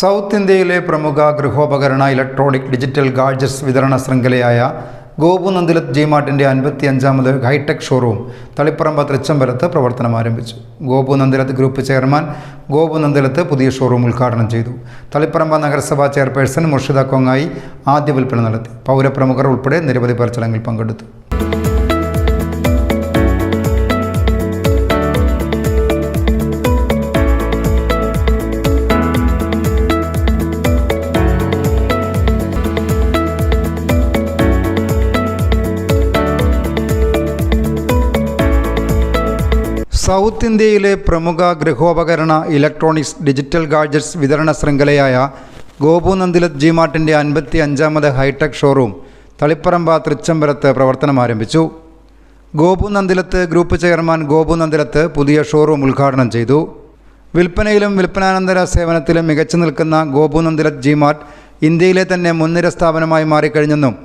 South ഇന്ത്യയിലെ പ്രമുഖ ഗൃഹോപകരണ electronic digital gadgets വിതരണ ശൃംഖലയായ ഗോപു നന്ദിലത്ത് ജി മാർട്ടിന്റെ അൻപത്തി അഞ്ചാമത് ഹൈടെക് ഷോറൂം തളിപ്പറമ്പ തൃച്ചംബരത്ത് പ്രവർത്തനം ആരംഭിച്ചു. ഗോപു നന്ദിലത്ത് ഗ്രൂപ്പ് ചെയർമാൻ ഗോപു നന്ദിലത്ത് പുതിയ ഷോറൂം ഉദ്ഘാടനം ചെയ്തു. തളിപ്പറമ്പ നഗരസഭാ ചെയർപേഴ്സൺ മുർഷിദ കൊങ്ങായി ആദ്യ വിൽപ്പന നടത്തി. പൗരപ്രമുഖർ ഉൾപ്പെടെ നിരവധി പേർ ചടങ്ങിൽ പങ്കെടുത്തു. സൗത്ത് ഇന്ത്യയിലെ പ്രമുഖ ഗൃഹോപകരണ ഇലക്ട്രോണിക്സ് ഡിജിറ്റൽ ഗാഡ്ജറ്റ്സ് വിതരണ ശൃംഖലയായ ഗോപു നന്ദിലത് ജി മാർട്ടിന്റെ അൻപത്തി അഞ്ചാമത് ഹൈടെക് ഷോറൂം തളിപ്പറമ്പ തൃച്ചംബരത്ത് പ്രവർത്തനം ആരംഭിച്ചു. ഗോപു നന്ദിലത്ത് ഗ്രൂപ്പ് ചെയർമാൻ ഗോപു നന്ദിലത്ത് പുതിയ ഷോറൂം ഉദ്ഘാടനം ചെയ്തു. വിൽപ്പനയിലും വിൽപ്പനാനന്തര സേവനത്തിലും മികച്ചു നിൽക്കുന്ന ഗോപു നന്ദിലത് ജി മാർട്ട് ഇന്ത്യയിലെ തന്നെ മുൻനിര സ്ഥാപനമായി മാറിക്കഴിഞ്ഞെന്നും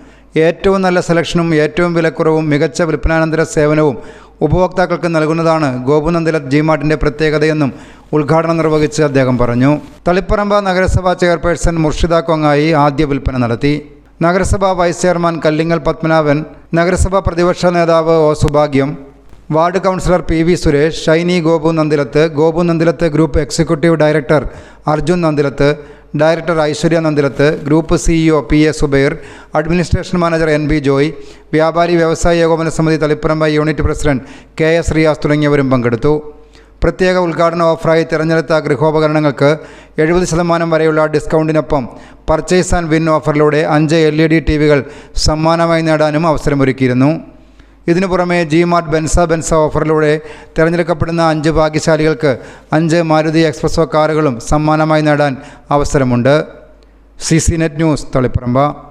ഏറ്റവും നല്ല സെലക്ഷനും ഏറ്റവും വിലക്കുറവും മികച്ച വിൽപ്പനാനന്തര സേവനവും ഉപഭോക്താക്കൾക്ക് നൽകുന്നതാണ് ഗോപുനന്ദലത്ത് ജി മാർട്ടിന്റെ പ്രത്യേകതയെന്നും ഉദ്ഘാടനം നിർവഹിച്ച് അദ്ദേഹം പറഞ്ഞു. തളിപ്പറമ്പ നഗരസഭാ ചെയർപേഴ്സൺ മുർഷിദ കൊങ്ങായി ആദ്യ വിൽപ്പന നടത്തി. നഗരസഭാ വൈസ് ചെയർമാൻ കല്ലിങ്ങൽ പത്മനാഭൻ നഗരസഭാ പ്രതിപക്ഷ നേതാവ് O Subhagyam ward councillor P V Suresh Shiny Gopu Nandilath Gopu Nandilath group executive director Arjun Nandilath director Aishwarya Nandilath group CEO P A Subair administration manager N B Joy വ്യാപാരി വ്യവസായ ഏകോപന സമിതി Taliparamba unit president K S Riyas തുടങ്ങിയവരും പങ്കെടുത്തു. പ്രത്യേക ഉദ്ഘാടന ഓഫറായി തിരഞ്ഞെടുത്ത ഗൃഹോപകരണങ്ങൾക്ക് എഴുപത് ശതമാനം വരെയുള്ള ഡിസ്കൗണ്ടിനൊപ്പം പർച്ചേസ് ആൻഡ് വിൻ ഓഫറിലൂടെ അഞ്ച് എൽ ഇ ഡി ടി വികൾ സമ്മാനമായി നേടാനും അവസരമൊരുക്കിയിരുന്നു. ഇതിനു പുറമെ ജി മാർട്ട് ബെൻസ ബെൻസ ഓഫറിലൂടെ തിരഞ്ഞെടുക്കപ്പെടുന്ന അഞ്ച് ഭാഗ്യശാലികൾക്ക് അഞ്ച് മാരുതി എക്സ്പ്രസോ കാറുകളും സമ്മാനമായി നേടാൻ അവസരമുണ്ട്. C C net news Taliparamba.